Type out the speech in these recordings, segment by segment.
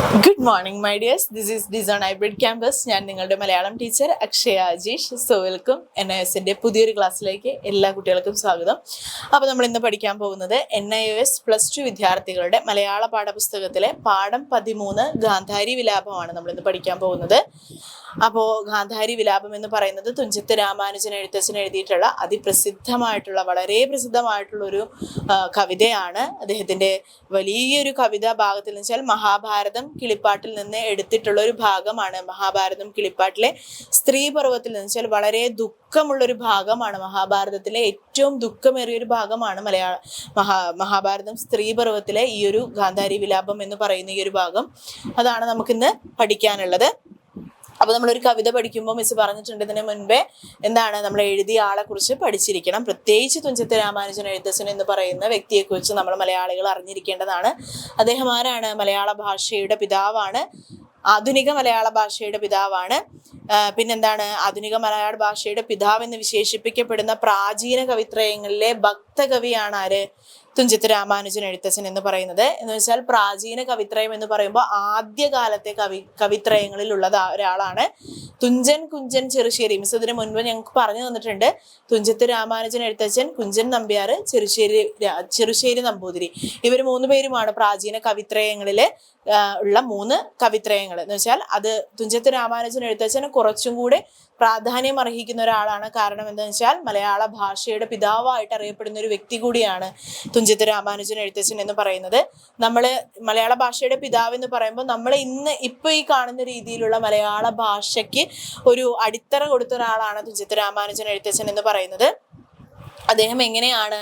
Good morning my dears this is Dzone hybrid campus ഞാൻ നിങ്ങളുടെ Malayalam teacher Akshaya Ajeesh so welcome N I എസിന്റെ പുതിയൊരു ക്ലാസ്സിലേക്ക് എല്ലാ കുട്ടികൾക്കും സ്വാഗതം. അപ്പോൾ നമ്മൾ ഇന്ന് പഠിക്കാൻ പോകുന്നത് N I S plus two വിദ്യാർത്ഥികളുടെ മലയാള പാഠപുസ്തകത്തിലെ പാഠം പതിമൂന്ന് ഗാന്ധാരി വിലാപമാണ് നമ്മൾ ഇന്ന് പഠിക്കാൻ പോകുന്നത്. അപ്പോൾ ഗാന്ധാരി വിലാപം എന്ന് പറയുന്നത് തുഞ്ചത്ത് രാമാനുജൻ എഴുത്തച്ഛൻ എഴുതിയിട്ടുള്ള അതിപ്രസിദ്ധമായിട്ടുള്ള വളരെ പ്രസിദ്ധമായിട്ടുള്ള ഒരു കവിതയാണ്. അദ്ദേഹത്തിന്റെ വലിയൊരു കവിതാ ഭാഗത്തിൽ എന്ന് വെച്ചാൽ മഹാഭാരതം കിളിപ്പാട്ടിൽ നിന്ന് എടുത്തിട്ടുള്ള ഒരു ഭാഗമാണ്. മഹാഭാരതം കിളിപ്പാട്ടിലെ സ്ത്രീ പർവത്തിൽ നിന്ന് വെച്ചാൽ വളരെ ദുഃഖമുള്ളൊരു ഭാഗമാണ്. മഹാഭാരതത്തിലെ ഏറ്റവും ദുഃഖമേറിയ ഒരു ഭാഗമാണ് മലയാള മഹാ മഹാഭാരതം സ്ത്രീ പർവത്തിലെ ഈ ഒരു ഗാന്ധാരി വിലാപം എന്ന് പറയുന്ന ഈ ഒരു ഭാഗം. അതാണ് നമുക്കിന്ന് പഠിക്കാനുള്ളത്. അപ്പൊ ഒരു കവിത പഠിക്കുമ്പോൾ മിസ് പറഞ്ഞിട്ടുണ്ട് ഇതിന് മുൻപേ എന്താണ് നമ്മൾ എഴുതിയ ആളെ കുറിച്ച് പഠിച്ചിരിക്കണം. പ്രത്യേകിച്ച് തുഞ്ചത്ത് രാമാനുജൻ എഴുത്തച്ഛൻ എന്ന് പറയുന്ന വ്യക്തിയെക്കുറിച്ച് നമ്മൾ മലയാളികൾ അറിഞ്ഞിരിക്കേണ്ടതാണ്. അദ്ദേഹം ആരാണ്? മലയാള ഭാഷയുടെ പിതാവാണ്. ആധുനിക മലയാള ഭാഷയുടെ പിതാവാണ്. പിന്നെന്താണ്? ആധുനിക മലയാള ഭാഷയുടെ പിതാവ് എന്ന് വിശേഷിപ്പിക്കപ്പെടുന്ന പ്രാചീന കവിത്രയങ്ങളിലെ ഭക്തകവിയാണ് ആര്? തുഞ്ചത്ത് രാമാനുജൻ എഴുത്തച്ഛൻ എന്ന് പറയുന്നത്. എന്ന് വെച്ചാൽ പ്രാചീന കവിത്രയം എന്ന് പറയുമ്പോൾ ആദ്യകാലത്തെ കവി കവിത്രയങ്ങളിൽ ഉള്ളത് ഒരാളാണ്. തുഞ്ചൻ കുഞ്ചൻ ചെറുശ്ശേരി മിസ് ഇതിന് മുൻപ് ഞങ്ങൾക്ക് പറഞ്ഞു തന്നിട്ടുണ്ട്. തുഞ്ചത്ത് രാമാനുജൻ എഴുത്തച്ഛൻ കുഞ്ചൻ നമ്പ്യാർ ചെറുശ്ശേരി ചെറുശ്ശേരി നമ്പൂതിരി. ഇവർ മൂന്ന് പേരുമാണ് പ്രാചീന കവിത്രയങ്ങളിലെ ഉള്ള മൂന്ന് കവിത്രയങ്ങൾ. എന്ന് വെച്ചാൽ അത് തുഞ്ചത്ത് രാമാനുജൻ എഴുത്തച്ഛന് കുറച്ചും കൂടെ പ്രാധാന്യം അർഹിക്കുന്ന ഒരാളാണ്. കാരണം എന്താണെന്ന് വെച്ചാൽ മലയാള ഭാഷയുടെ പിതാവായിട്ട് അറിയപ്പെടുന്ന ഒരു വ്യക്തി കൂടിയാണ് തുഞ്ചത്ത് രാമാനുജൻ എഴുത്തച്ഛൻ എന്ന് പറയുന്നത്. നമ്മൾ മലയാള ഭാഷയുടെ പിതാവ് എന്ന് പറയുമ്പോൾ നമ്മൾ ഇന്ന് ഇപ്പോൾ ഈ കാണുന്ന രീതിയിലുള്ള മലയാള ഭാഷയ്ക്ക് ഒരു അടിത്തറ കൊടുത്ത ഒരാളാണ് തുഞ്ചത്ത് രാമാനുജൻ എഴുത്തച്ഛൻ എന്ന് പറയുന്നത്. അദ്ദേഹം എങ്ങനെയാണ്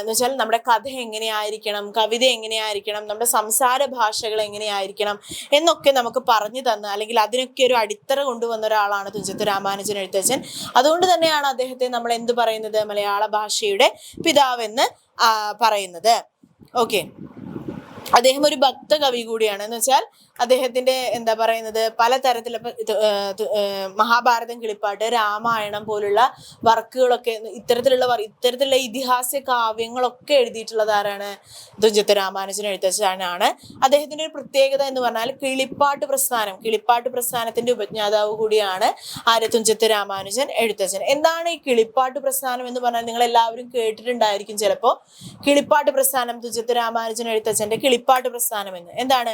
എന്ന് വെച്ചാൽ നമ്മുടെ കഥ എങ്ങനെയായിരിക്കണം കവിത എങ്ങനെയായിരിക്കണം നമ്മുടെ സംസാര ഭാഷകൾ എങ്ങനെയായിരിക്കണം എന്നൊക്കെ നമുക്ക് പറഞ്ഞു തന്ന അല്ലെങ്കിൽ അതിനൊക്കെ ഒരു അടിത്തറ കൊണ്ടുവന്ന ഒരാളാണ് തുഞ്ചത്ത് രാമാനുജൻ എഴുത്തച്ഛൻ. അതുകൊണ്ട് തന്നെയാണ് അദ്ദേഹത്തെ നമ്മൾ എന്ത് പറയുന്നത്? മലയാള ഭാഷയുടെ പിതാവെന്ന് പറയുന്നത്. ഓക്കെ അദ്ദേഹം ഒരു ഭക്ത കവി കൂടിയാണ്. എന്ന് വെച്ചാൽ അദ്ദേഹത്തിന്റെ എന്താ പറയുന്നത് ഏർ, മഹാഭാരതം കിളിപ്പാട്ട് രാമായണം പോലുള്ള വർക്കുകളൊക്കെ ഇത്തരത്തിലുള്ള ഇത്തരത്തിലുള്ള ഇതിഹാസ കാവ്യങ്ങളൊക്കെ എഴുതിയിട്ടുള്ളത് ആരാണ്? തുഞ്ചത്ത് രാമാനുജൻ എഴുത്തച്ഛനാണ് അദ്ദേഹത്തിന്റെ ഒരു പ്രത്യേകത എന്ന് പറഞ്ഞാൽ കിളിപ്പാട്ട് പ്രസ്ഥാനം കിളിപ്പാട്ട് പ്രസ്ഥാനത്തിന്റെ ഉപജ്ഞാതാവ് കൂടിയാണ് ആര് തുഞ്ചത്ത് രാമാനുജൻ എഴുത്തച്ഛൻ എന്താണ് ഈ കിളിപ്പാട്ട് പ്രസ്ഥാനം എന്ന് പറഞ്ഞാൽ നിങ്ങൾ എല്ലാവരും കേട്ടിട്ടുണ്ടായിരിക്കും ചിലപ്പോ. കിളിപ്പാട്ട് പ്രസ്ഥാനം തുഞ്ചത്ത് രാമാനുജൻ എഴുത്തച്ഛന്റെ കിളിപ്പാട്ട് പ്രസ്ഥാനം എന്ന്. എന്താണ്?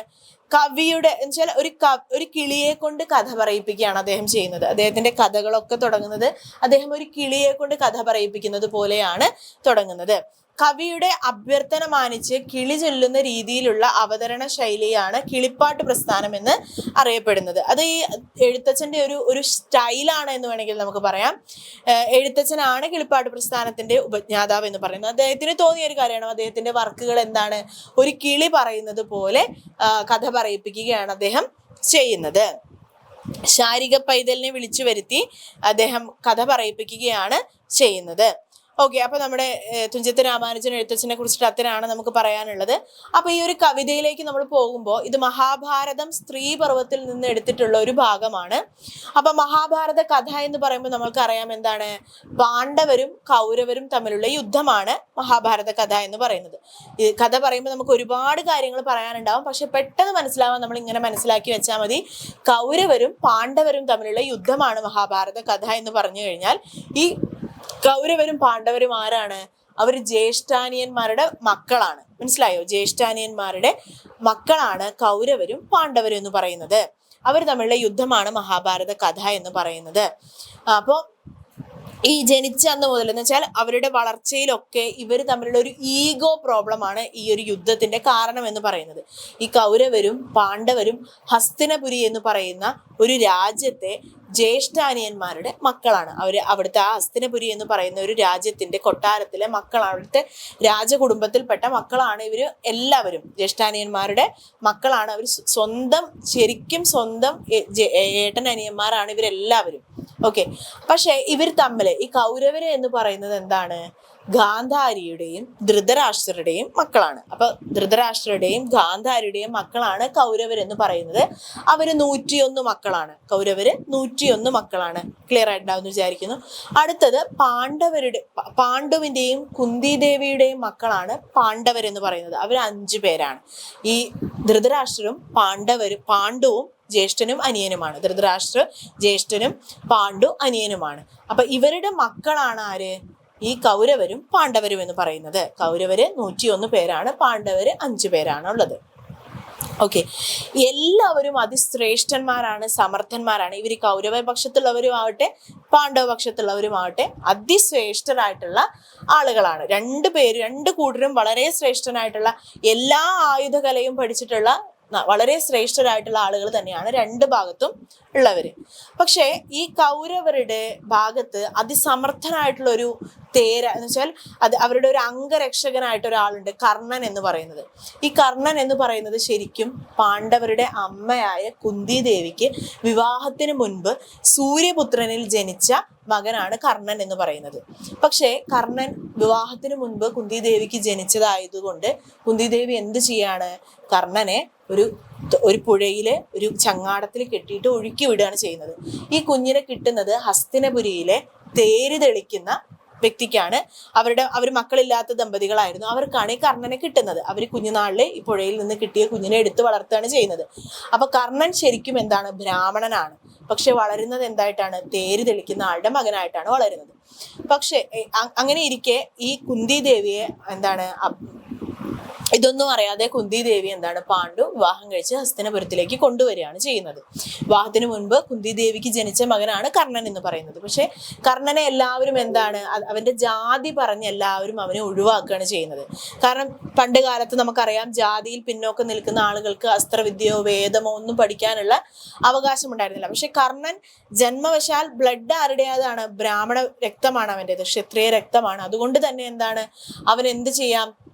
കവിയുടെ വെച്ചാൽ ഒരു ക ഒരു കിളിയെ കൊണ്ട് കഥ പറയിപ്പിക്കുകയാണ് അദ്ദേഹം ചെയ്യുന്നത്. അദ്ദേഹത്തിന്റെ കഥകളൊക്കെ തുടങ്ങുന്നത് അദ്ദേഹം ഒരു കിളിയെ കൊണ്ട് കഥ പറയിപ്പിക്കുന്നത് പോലെയാണ് തുടങ്ങുന്നത്. കവിയുടെ അഭ്യർത്ഥന മാനിച്ച് കിളി ചൊല്ലുന്ന രീതിയിലുള്ള അവതരണ ശൈലിയാണ് കിളിപ്പാട്ട് പ്രസ്ഥാനം എന്ന് അറിയപ്പെടുന്നത്. അത് ഈ എഴുത്തച്ഛന്റെ ഒരു ഒരു സ്റ്റൈലാണ് എന്ന് വേണമെങ്കിൽ നമുക്ക് പറയാം. എഴുത്തച്ഛനാണ് കിളിപ്പാട്ട് പ്രസ്ഥാനത്തിന്റെ ഉപജ്ഞാതാവ് എന്ന് പറയുന്നത്. അദ്ദേഹത്തിന് തോന്നിയ ഒരു കാര്യമാണ്. അദ്ദേഹത്തിന്റെ വർക്കുകൾ എന്താണ്? ഒരു കിളി പറയുന്നത് പോലെ കഥ പറയിപ്പിക്കുകയാണ് അദ്ദേഹം ചെയ്യുന്നത്. ശാരിക പൈതലിനെ വിളിച്ചു വരുത്തി അദ്ദേഹം കഥ പറയിപ്പിക്കുകയാണ് ചെയ്യുന്നത്. ഓക്കെ അപ്പൊ നമ്മുടെ തുഞ്ചത്ത് രാമാനുജൻ എഴുത്തച്ഛനെ കുറിച്ചിട്ട് അത്രയാണ് നമുക്ക് പറയാനുള്ളത്. അപ്പൊ ഈ ഒരു കവിതയിലേക്ക് നമ്മൾ പോകുമ്പോൾ ഇത് മഹാഭാരതം സ്ത്രീ പർവത്തിൽ നിന്ന് എടുത്തിട്ടുള്ള ഒരു ഭാഗമാണ്. അപ്പൊ മഹാഭാരത കഥ എന്ന് പറയുമ്പോൾ നമ്മൾക്ക് അറിയാം എന്താണ്? പാണ്ഡവരും കൗരവരും തമ്മിലുള്ള യുദ്ധമാണ് മഹാഭാരത കഥ എന്ന് പറയുന്നത്. ഈ കഥ പറയുമ്പോൾ നമുക്ക് ഒരുപാട് കാര്യങ്ങൾ പറയാനുണ്ടാവും. പക്ഷെ പെട്ടെന്ന് മനസ്സിലാവാൻ നമ്മൾ ഇങ്ങനെ മനസ്സിലാക്കി വെച്ചാൽ മതി. കൗരവരും പാണ്ഡവരും തമ്മിലുള്ള യുദ്ധമാണ് മഹാഭാരത കഥ എന്ന് പറഞ്ഞു കഴിഞ്ഞാൽ ഈ കൗരവരും പാണ്ഡവരും ആരാണ്? അവർ ജ്യേഷ്ഠാനിയന്മാരുടെ മക്കളാണ്. മനസ്സിലായോ? ജ്യേഷ്ഠാനിയന്മാരുടെ മക്കളാണ് കൗരവരും പാണ്ഡവരും എന്ന് പറയുന്നത്. അവർ തമ്മിലുള്ള യുദ്ധമാണ് മഹാഭാരത കഥ എന്ന് പറയുന്നത്. അപ്പോൾ ഈ ജനിച്ച അന്ന് മുതൽ എന്ന് വെച്ചാൽ അവരുടെ വളർച്ചയിലൊക്കെ ഇവർ തമ്മിലുള്ള ഒരു ഈഗോ പ്രോബ്ലമാണ് ഈ ഒരു യുദ്ധത്തിന്റെ കാരണം എന്ന് പറയുന്നത്. ഈ കൗരവരും പാണ്ഡവരും ഹസ്തിനപുരി എന്ന് പറയുന്ന ഒരു രാജ്യത്തെ ജ്യേഷ്ഠാനിയന്മാരുടെ മക്കളാണ്. അവർ അവിടുത്തെ ആ ഹസ്തിനപുരി എന്ന് പറയുന്ന ഒരു രാജ്യത്തിന്റെ കൊട്ടാരത്തിലെ മക്കളാണ്. അവിടുത്തെ രാജകുടുംബത്തിൽപ്പെട്ട മക്കളാണ് ഇവർ എല്ലാവരും. ജ്യേഷ്ഠാനിയന്മാരുടെ മക്കളാണ്. അവർ സ്വന്തം ശരിക്കും സ്വന്തം ഏട്ടനനിയന്മാരാണ് ഇവരെല്ലാവരും. ഓക്കെ പക്ഷെ ഇവർ തമ്മിൽ ഈ കൗരവര് എന്ന് പറയുന്നത് എന്താണ്? ഗാന്ധാരിയുടെയും ധൃതരാഷ്ട്രരുടെയും മക്കളാണ്. അപ്പൊ ധൃതരാഷ്ട്രരുടെയും ഗാന്ധാരിയുടെയും മക്കളാണ് കൗരവർ എന്ന് പറയുന്നത്. അവർ നൂറ്റിയൊന്ന് മക്കളാണ്. കൗരവര് നൂറ്റിയൊന്ന് മക്കളാണ്. ക്ലിയർ ആയിട്ടുണ്ടാവും വിചാരിക്കുന്നു. അടുത്തത് പാണ്ഡവരുടെ പാണ്ഡുവിന്റെയും കുന്തിദേവിയുടെയും മക്കളാണ് പാണ്ഡവർ എന്ന് പറയുന്നത്. അവർ അഞ്ചു പേരാണ്. ഈ ധൃതരാഷ്ട്രരും പാണ്ഡവരും പാണ്ഡുവും ജ്യേഷ്ഠനും അനിയനുമാണ്. ധൃതരാഷ്ട്ര ജ്യേഷ്ഠനും പാണ്ഡു അനിയനുമാണ്. അപ്പൊ ഇവരുടെ മക്കളാണ് ആര്? ഈ കൗരവരും പാണ്ഡവരും എന്ന് പറയുന്നത്. കൗരവര് നൂറ്റിയൊന്ന് പേരാണ് പാണ്ഡവര് അഞ്ചു പേരാണ് ഉള്ളത്. ഓക്കെ. എല്ലാവരും അതിശ്രേഷ്ഠന്മാരാണ് സമർത്ഥന്മാരാണ്. ഇവർ കൗരവ പക്ഷത്തുള്ളവരും ആവട്ടെ പാണ്ഡവ പക്ഷത്തുള്ളവരും ആവട്ടെ അതിശ്രേഷ്ഠരായിട്ടുള്ള ആളുകളാണ്. രണ്ട് പേര് രണ്ട് കൂട്ടരും വളരെ ശ്രേഷ്ഠനായിട്ടുള്ള എല്ലാ ആയുധകലയും പഠിച്ചിട്ടുള്ള വളരെ ശ്രേഷ്ഠരായിട്ടുള്ള ആളുകൾ തന്നെയാണ് രണ്ട് ഭാഗത്തും ഉള്ളവര്. പക്ഷേ ഈ കൗരവരുടെ ഭാഗത്ത് അതിസമർത്ഥനായിട്ടുള്ള ഒരു തേര എന്ന് വെച്ചാൽ അത് അവരുടെ ഒരു അംഗരക്ഷകനായിട്ട് ഒരാളുണ്ട് കർണൻ എന്ന് പറയുന്നത്. ഈ കർണൻ എന്ന് പറയുന്നത് ശരിക്കും പാണ്ഡവരുടെ അമ്മയായ കുന്തി ദേവിക്ക് വിവാഹത്തിന് മുൻപ് സൂര്യപുത്രനിൽ ജനിച്ച മകനാണ് കർണൻ എന്ന് പറയുന്നത്. പക്ഷേ കർണൻ വിവാഹത്തിന് മുൻപ് കുന്തി ദേവിക്ക് ജനിച്ചതായതുകൊണ്ട് കുന്തി ദേവി എന്ത് ചെയ്യാണ്? കർണനെ ഒരു ഒരു പുഴയിലെ ഒരു ചങ്ങാടത്തിൽ കെട്ടിയിട്ട് ഒഴുക്കി വിടുകയാണ് ചെയ്യുന്നത്. ഈ കുഞ്ഞിനെ കിട്ടുന്നത് ഹസ്തിനപുരിയിലെ തേര് തെളിക്കുന്ന വ്യക്തിക്കാണ്. അവരുടെ അവർ മക്കളില്ലാത്ത ദമ്പതികളായിരുന്നു. അവർക്കാണ് ഈ കർണനെ കിട്ടുന്നത്. അവർ കുഞ്ഞുനാളിൽ ഈ പുഴയിൽ നിന്ന് കിട്ടിയ കുഞ്ഞിനെ എടുത്ത് വളർത്തുകയാണ് ചെയ്യുന്നത്. അപ്പൊ കർണൻ ശരിക്കും എന്താണ്? ബ്രാഹ്മണനാണ്. പക്ഷെ വളരുന്നത് എന്തായിട്ടാണ്? തേര് തെളിക്കുന്ന ആളുടെ മകനായിട്ടാണ് വളരുന്നത്. പക്ഷെ അങ്ങനെ ഇരിക്കെ ഈ കുന്തി ദേവിയെ എന്താണ് ഇതൊന്നും അറിയാതെ കുന്തി ദേവി എന്താണ് പാണ്ഡു വിവാഹം കഴിച്ച് ഹസ്തനപുരത്തിലേക്ക് കൊണ്ടുവരികയാണ് ചെയ്യുന്നത്. വിവാഹത്തിന് മുൻപ് കുന്തി ദേവിക്ക് ജനിച്ച മകനാണ് കർണൻ എന്ന് പറയുന്നത്. പക്ഷെ കർണനെ എല്ലാവരും എന്താണ് അവന്റെ ജാതി പറഞ്ഞ് എല്ലാവരും അവനെ ഒഴിവാക്കുകയാണ് ചെയ്യുന്നത്. കാരണം പണ്ട് കാലത്ത് നമുക്കറിയാം ജാതിയിൽ പിന്നോക്കം നിൽക്കുന്ന ആളുകൾക്ക് അസ്ത്രവിദ്യയോ വേദമോ ഒന്നും പഠിക്കാനുള്ള അവകാശം ഉണ്ടായിരുന്നില്ല പക്ഷെ കർണൻ ജന്മവശാൽ ബ്ലഡ് ആരുടേതാണ്? ബ്രാഹ്മണ രക്തമാണ് അവന്റെത് ക്ഷത്രിയ രക്തമാണ്. അതുകൊണ്ട് തന്നെ എന്താണ്? അവൻ എന്ത് ചെയ്യാം?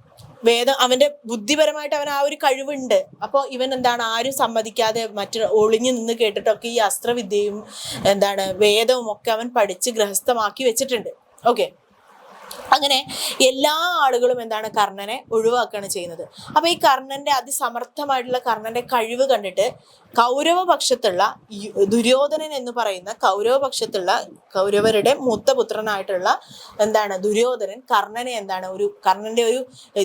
വേദം അവന്റെ ബുദ്ധിപരമായിട്ട് അവൻ ആ ഒരു കഴിവുണ്ട്. അപ്പോൾ ഇവൻ എന്താണ് ആരും സമ്മതിക്കാതെ മറ്റു ഒളിഞ്ഞു നിന്ന് കേട്ടിട്ടൊക്കെ ഈ അസ്ത്രവിദ്യയും എന്താണ് വേദവും ഒക്കെ അവൻ പഠിച്ച് ഗ്രഹസ്ഥമാക്കി വെച്ചിട്ടുണ്ട്. ഓക്കെ അങ്ങനെ എല്ലാ ആളുകളും എന്താണ് കർണനെ ഒഴിവാക്കുകയാണ് ചെയ്യുന്നത്. അപ്പൊ ഈ കർണന്റെ അതിസമർത്ഥമായിട്ടുള്ള കർണന്റെ കഴിവ് കണ്ടിട്ട് കൗരവപക്ഷത്തുള്ള ദുര്യോധനൻ എന്ന് പറയുന്ന കൗരവപക്ഷത്തുള്ള കൗരവരുടെ മൂത്തപുത്രനായിട്ടുള്ള എന്താണ് ദുര്യോധനൻ കർണനെ എന്താണ് ഒരു കർണന്റെ ഒരു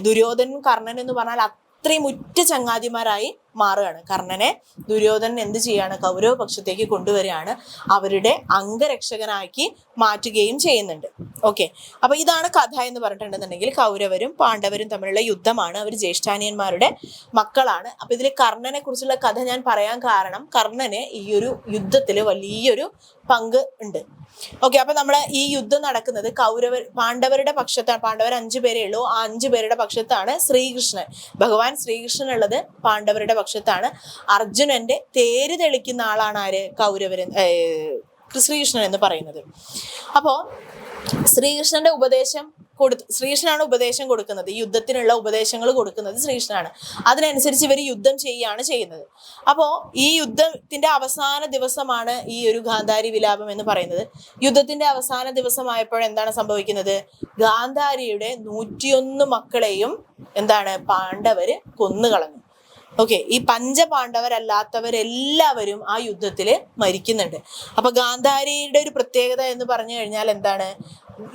ദുര്യോധനൻ കർണൻ എന്ന് പറഞ്ഞാൽ അത്രയും ഉറ്റ ചങ്ങാതിമാരായി മാറുകയാണ്. കർണനെ ദുര്യോധനൻ എന്ത് ചെയ്യാണ് കൗരവപക്ഷത്തേക്ക് കൊണ്ടുവരികയാണ്. അവരുടെ അംഗരക്ഷകനാക്കി മാറ്റുകയും ചെയ്യുന്നുണ്ട്. ഓക്കെ അപ്പൊ ഇതാണ് കഥ എന്ന് പറഞ്ഞിട്ടുണ്ടെന്നുണ്ടെങ്കിൽ കൗരവരും പാണ്ഡവരും തമ്മിലുള്ള യുദ്ധമാണ്. അവർ ജ്യേഷ്ഠാനിയന്മാരുടെ മക്കളാണ്. അപ്പൊ ഇതിൽ കർണനെ കുറിച്ചുള്ള കഥ ഞാൻ പറയാൻ കാരണം കർണന് ഈ ഒരു യുദ്ധത്തിൽ വലിയൊരു പങ്ക് ഉണ്ട്. ഓക്കെ അപ്പൊ നമ്മൾ ഈ യുദ്ധം നടക്കുന്നത് കൗരവർ പാണ്ഡവരുടെ പക്ഷത്താണ് പാണ്ഡവർ അഞ്ചു പേരേ ഉള്ളൂ. ആ അഞ്ചു പേരുടെ പക്ഷത്താണ് ശ്രീകൃഷ്ണൻ. ഭഗവാൻ ശ്രീകൃഷ്ണൻ ഉള്ളത് പാണ്ഡവരുടെ പക്ഷത്താണ്. അർജുനന്റെ തേര് തെളിക്കുന്ന ആളാണ് ആര്? കൗരവരൻ ശ്രീകൃഷ്ണൻ എന്ന് പറയുന്നത്. അപ്പോ ശ്രീകൃഷ്ണന്റെ ഉപദേശം കൊടുത്ത് ശ്രീകൃഷ്ണനാണ് ഉപദേശം കൊടുക്കുന്നത്. യുദ്ധത്തിനുള്ള ഉപദേശങ്ങൾ കൊടുക്കുന്നത് ശ്രീകൃഷ്ണനാണ്. അതിനനുസരിച്ച് ഇവർ യുദ്ധം ചെയ്യുകയാണ് ചെയ്യുന്നത്. അപ്പോൾ ഈ യുദ്ധത്തിന്റെ അവസാന ദിവസമാണ് ഈ ഒരു ഗാന്ധാരി വിലാപം എന്ന് പറയുന്നത്. യുദ്ധത്തിന്റെ അവസാന ദിവസമായപ്പോൾ എന്താണ് സംഭവിക്കുന്നത്? ഗാന്ധാരിയുടെ നൂറ്റിയൊന്ന് മക്കളെയും എന്താണ് പാണ്ഡവര് കൊന്നുകളഞ്ഞു. ഓക്കെ ഈ പഞ്ചപാണ്ഡവരല്ലാത്തവരെല്ലാവരും ആ യുദ്ധത്തിൽ മരിക്കുന്നുണ്ട്. അപ്പൊ ഗാന്ധാരിയുടെ ഒരു പ്രത്യേകത എന്ന് പറഞ്ഞു കഴിഞ്ഞാൽ എന്താണ്?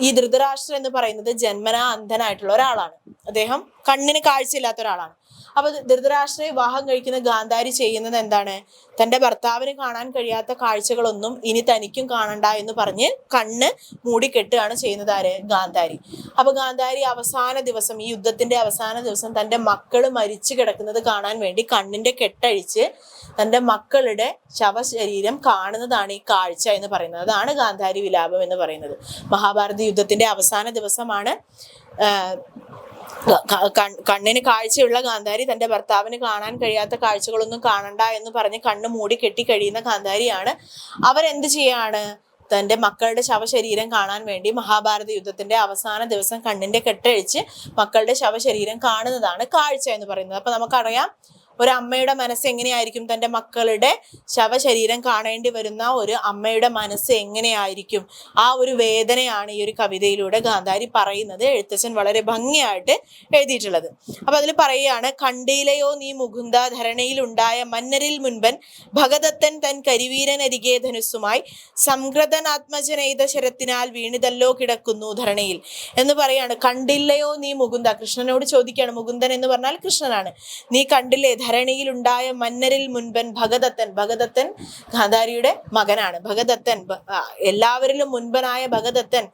ഈ ധൃതരാഷ്ട്രം എന്ന് പറയുന്നത് ജന്മനാ അന്ധനായിട്ടുള്ള ഒരാളാണ്. അദ്ദേഹം കണ്ണിന് കാഴ്ചയില്ലാത്ത ഒരാളാണ്. അപ്പൊ ധൃതരാഷ്ട്രയെ വിവാഹം കഴിക്കുന്ന ഗാന്ധാരി ചെയ്യുന്നത് എന്താണ്? തന്റെ ഭർത്താവിന് കാണാൻ കഴിയാത്ത കാഴ്ചകളൊന്നും ഇനി തനിക്കും കാണണ്ട എന്ന് പറഞ്ഞ് കണ്ണ് മൂടിക്കെട്ടുകയാണ് ചെയ്യുന്നത് ആര്? ഗാന്ധാരി. അപ്പൊ ഗാന്ധാരി അവസാന ദിവസം ഈ യുദ്ധത്തിന്റെ അവസാന ദിവസം തന്റെ മക്കൾ മരിച്ചു കിടക്കുന്നത് കാണാൻ വേണ്ടി കണ്ണിന്റെ കെട്ടഴിച്ച് തന്റെ മക്കളുടെ ശവശരീരം കാണുന്നതാണ് ഈ കാഴ്ച എന്ന് പറയുന്നത്. അതാണ് ഗാന്ധാരി വിലാപം എന്ന് പറയുന്നത്. മഹാഭാരത യുദ്ധത്തിന്റെ അവസാന ദിവസമാണ് കണ്ണിന് കാഴ്ചയുള്ള ഗാന്ധാരി തന്റെ ഭർത്താവിന് കാണാൻ കഴിയാത്ത കാഴ്ചകളൊന്നും കാണണ്ട എന്ന് പറഞ്ഞ് കണ്ണ് മൂടി കെട്ടി കഴിയുന്ന ഗാന്ധാരിയാണ്. അവരെന്ത് ചെയ്യാണ്? തന്റെ മക്കളുടെ ശവശരീരം കാണാൻ വേണ്ടി മഹാഭാരത യുദ്ധത്തിന്റെ അവസാന ദിവസം കണ്ണിന്റെ കെട്ടഴിച്ച് മക്കളുടെ ശവശരീരം കാണുന്നതാണ് കാഴ്ച എന്ന് പറയുന്നത്. അപ്പൊ നമുക്കറിയാം ഒരു അമ്മയുടെ മനസ്സ് എങ്ങനെയായിരിക്കും? തന്റെ മക്കളുടെ ശവശരീരം കാണേണ്ടി വരുന്ന ഒരു അമ്മയുടെ മനസ്സ് എങ്ങനെയായിരിക്കും? ആ ഒരു വേദനയാണ് ഈ ഒരു കവിതയിലൂടെ ഗാന്ധാരി പറയുന്നത് എഴുത്തച്ഛൻ വളരെ ഭംഗിയായിട്ട് എഴുതിയിട്ടുള്ളത്. അപ്പൊ അതിൽ പറയുകയാണ് കണ്ടിലയോ നീ മുകുന്ദ ധരണയിൽ ഉണ്ടായ മന്നരിൽ മുൻപൻ ഭഗദത്തൻ തൻ കരിവീരനരികെ ധനുസ്സുമായി സംഗ്രതനാത്മജനൈത ശരത്തിനാൽ വീണിതല്ലോ കിടക്കുന്നു ധരണയിൽ. എന്ന് പറയാണ് കണ്ടില്ലയോ നീ മുകുന്ദ? കൃഷ്ണനോട് ചോദിക്കുകയാണ് മുകുന്ദൻ എന്ന് പറഞ്ഞാൽ കൃഷ്ണനാണ്. നീ കണ്ടില്ലേ ധരണിയിൽ ഉണ്ടായ മന്നരിൽ മുൻപൻ ഭഗദത്തൻ ഭഗദത്തൻ ഗാന്ധാരിയുടെ മകനാണ്. ഭഗദത്തൻ എല്ലാവരിലും മുൻപനായ ഭഗദത്തൻ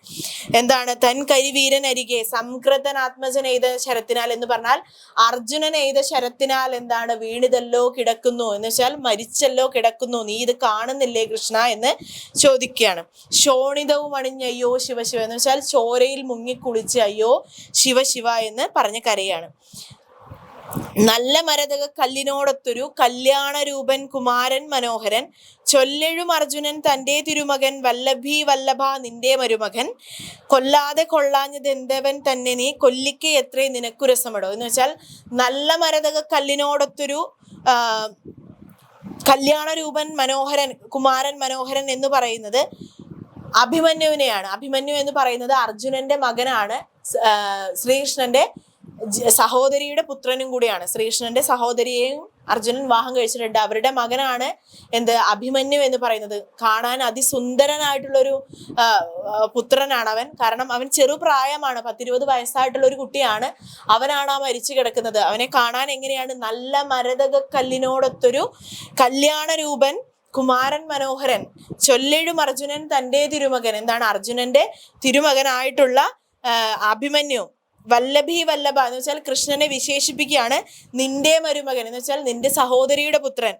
എന്താണ്? തൻ കരിവീരൻ അരികെ സംകൃതനാത്മജൻ എയ്ത ശരത്തിനാൽ എന്ന് പറഞ്ഞാൽ അർജുനൻ എയ്ത ശരത്തിനാൽ എന്താണ്? വീണിതല്ലോ കിടക്കുന്നു. എന്ന് വെച്ചാൽ മരിച്ചല്ലോ കിടക്കുന്നു. നീ ഇത് കാണുന്നില്ലേ കൃഷ്ണ? എന്ന് ചോദിക്കുകയാണ്. ശോണിതവും അണിഞ്ഞ് അയ്യോ ശിവശിവ എന്ന് വെച്ചാൽ ചോരയിൽ മുങ്ങിക്കുളിച്ച് അയ്യോ ശിവശിവ എന്ന് പറഞ്ഞ് കരയാണ്. നല്ല മരതക കല്ലിനോടൊത്തൊരു കല്യാണ രൂപൻ കുമാരൻ മനോഹരൻ ചൊല്ലെഴും അർജുനൻ തന്റെ തിരുമകൻ വല്ലഭി വല്ലഭ നിന്റെ മരുമകൻ കൊല്ലാതെ കൊള്ളാഞ്ഞതെന്തവൻ തന്നെ നീ കൊല്ലിക്ക് എത്രേ നിനക്കു രസമടോ? എന്ന് വെച്ചാൽ നല്ല മരതക കല്ലിനോടൊത്തൊരു കല്യാണ രൂപൻ മനോഹരൻ കുമാരൻ മനോഹരൻ എന്ന് പറയുന്നത് അഭിമന്യുവിനെയാണ്. അഭിമന്യു എന്ന് പറയുന്നത് അർജുനന്റെ മകനാണ് ശ്രീകൃഷ്ണന്റെ സഹോദരിയുടെ പുത്രനും കൂടിയാണ്. ശ്രീകൃഷ്ണന്റെ സഹോദരിയെയും അർജുനൻ വിവാഹം കഴിച്ചിട്ടുണ്ട്. അവരുടെ മകനാണ് എന്ത് അഭിമന്യു എന്ന് പറയുന്നത്. കാണാൻ അതിസുന്ദരനായിട്ടുള്ള ഒരു ആ, ആ, പുത്രനാണ് അവൻ. കാരണം അവൻ ചെറുപ്രായമാണ്. പത്തിരുപത് വയസ്സായിട്ടുള്ള ഒരു കുട്ടിയാണ്. അവനാണ് ആ മരിച്ചു കിടക്കുന്നത്. അവനെ കാണാൻ എങ്ങനെയാണ്? നല്ല മരതക കല്ലിനോടൊത്തൊരു കല്യാണ രൂപൻ കുമാരൻ മനോഹരൻ ചൊല്ലെഴും അർജുനൻ തന്റെ തിരുമകൻ. എന്താണ്? അർജുനന്റെ തിരുമകനായിട്ടുള്ള അഭിമന്യു. വല്ലഭി വല്ലഭ. എന്ന് വെച്ചാൽ കൃഷ്ണനെ വിശേഷിപ്പിക്കുകയാണ് നിന്റെ മരുമകൻ. എന്ന് വെച്ചാൽ നിന്റെ സഹോദരിയുടെ പുത്രൻ.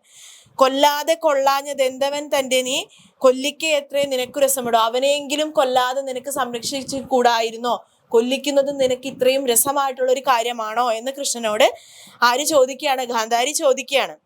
കൊല്ലാതെ കൊള്ളാഞ്ഞത് എന്തവൻ തന്റെ നീ കൊല്ലിക്ക് എത്രയും നിനക്ക് രസമിടോ അവനെയെങ്കിലും കൊല്ലാതെ നിനക്ക് സംരക്ഷിച്ചു കൂടായിരുന്നോ കൊല്ലിക്കുന്നത് നിനക്ക് ഇത്രയും രസമായിട്ടുള്ള ഒരു കാര്യമാണോ? എന്ന് കൃഷ്ണനോട് ആര് ചോദിക്കുകയാണ്? ഗാന്ധാരി ചോദിക്കുകയാണ്.